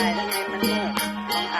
ถ่ายทำไมมันเนี่องา